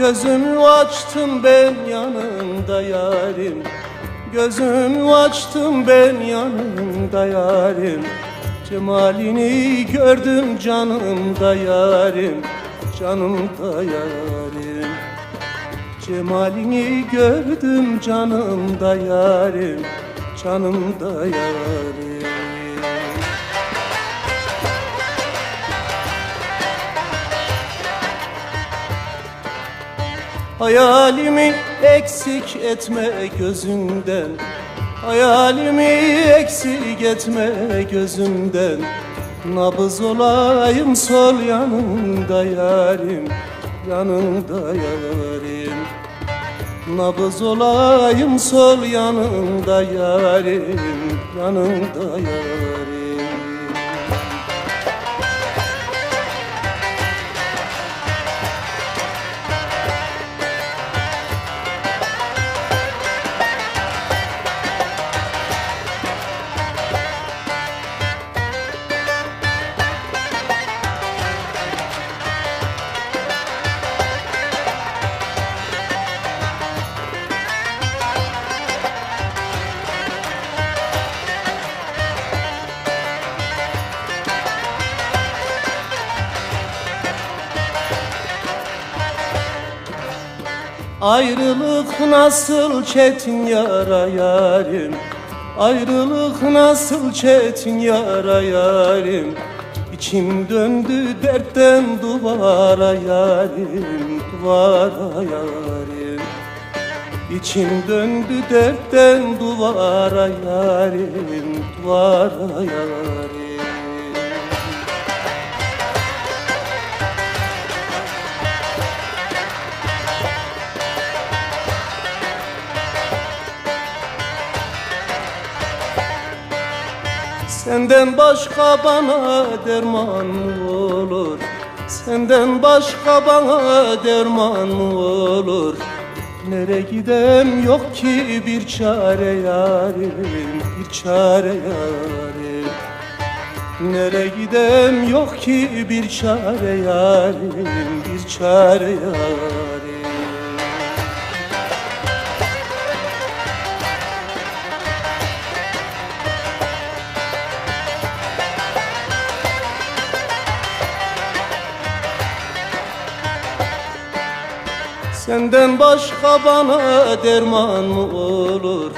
Gözümü açtım ben yanında yarim. Gözümü açtım ben yanında yarim. Cemalini gördüm canımda yarim. Canımda yarim. Cemalini gördüm canımda yarim. Canımda yarim Hayalimi eksik etme gözünden Hayalimi eksik etme gözümden Nabız olayım sol yanında yarim Yanında yarim. Nabız olayım sol yanında yarim Yanında yarim Ayrılık nasıl çetin yara yarim? Ayrılık nasıl çetin yara yarim? İçim döndü dertten duvara yarim Duvara yarim. İçim döndü dertten duvara yarim Duvara yarim Senden başka bana derman mı olur? Senden başka bana derman mı olur? Nere gidem yok ki bir çare yarim, bir çare yarim. Nere gidem yok ki bir çare yarim, bir çare yarim. Senden başka bana derman mı olur?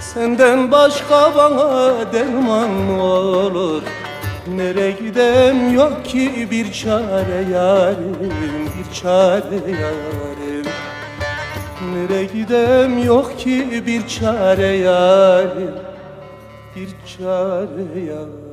Senden başka bana derman mı olur? Nere gidem yok ki bir çare yarim, bir çare yarim. Nere gidem yok ki bir çare yarim, bir çare yarim.